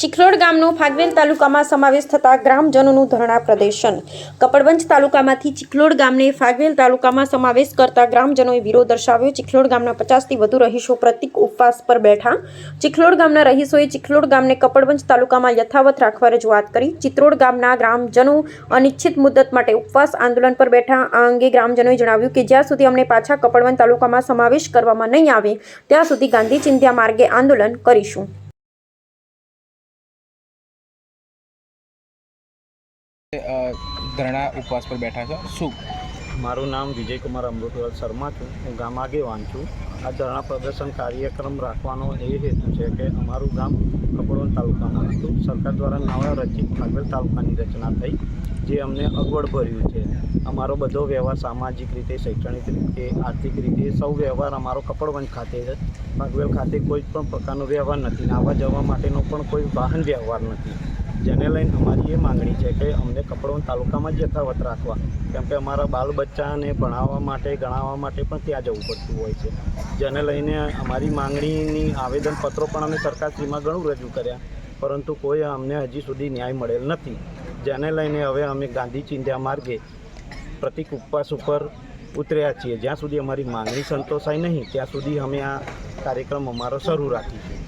ચિખલોડ ગામનો ફાગવેલ તાલુકામાં સમાવેશ થતા ગ્રામજનોનું ધરણા પ્રદર્શન. કપડવંજ તાલુકામાંથી ચિખલોડ ગામને ફાગવેલ તાલુકામાં સમાવેશ કરતા ગ્રામજનોએ વિરોધ દર્શાવ્યો. ચિખલોડ ગામના પચાસથી વધુ રહીશો પ્રતિક ઉપવાસ પર બેઠા. ચિખલોડ ગામના રહીશોએ ચિખલોડ ગામને કપડવંજ તાલુકામાં યથાવત રાખવા રજૂઆત કરી. ચિત્રોડ ગામના ગ્રામજનો અનિશ્ચિત મુદ્દત માટે ઉપવાસ આંદોલન પર બેઠા. આ અંગે ગ્રામજનોએ જણાવ્યું કે જ્યાં સુધી અમને પાછા કપડવંજ તાલુકામાં સમાવેશ કરવામાં નહીં આવે, ત્યાં સુધી ગાંધી ચિંધ્યા માર્ગે આંદોલન કરીશું. ધરણા ઉપવાસ પર બેઠા છો. શું? મારું નામ વિજયકુમાર અમૃતલાલ શર્મા છું. હું ગામ આગેવાન છું. આ ધરણા પ્રદર્શન કાર્યક્રમ રાખવાનો એ હેતુ છે કે અમારું ગામ કપડવંજ તાલુકામાં હતું. સરકાર દ્વારા નવા રચિત ફાગવેલ તાલુકાની રચના થઈ, જે અમને અગવડ ભર્યું છે. અમારો બધો વ્યવહાર સામાજિક રીતે, શૈક્ષણિક રીતે, આર્થિક રીતે, સૌ વ્યવહાર અમારો કપડવંજ ખાતે છે. ભાગવેલ ખાતે કોઈ પણ પ્રકારનો વ્યવહાર નથી. આવવા જવા માટેનો પણ કોઈ વાહન વ્યવહાર નથી. જેને લઈને અમારી એ માંગણી છે કે અમને કપડવંજ તાલુકામાં જ યથાવત રાખવા. કેમ કે અમારા બાલ બચ્ચાને ભણાવવા માટે, ગણાવવા માટે પણ ત્યાં જવું પડતું હોય છે. જેને લઈને અમારી માંગણીની આવેદનપત્રો પણ અમે સરકારશ્રીમાં ઘણું રજૂ કર્યા. પરંતુ કોઈ અમને હજી સુધી ન્યાય મળેલ નથી. જેને લઈને હવે અમે ગાંધી ચિંધ્યા માર્ગે પ્રતિક ઉપવાસ ઉપર ઉતર્યા છીએ. જ્યાં સુધી અમારી માંગણી સંતોષાય નહીં, ત્યાં સુધી અમે આ કાર્યક્રમ અમારો શરૂ રાખીશું.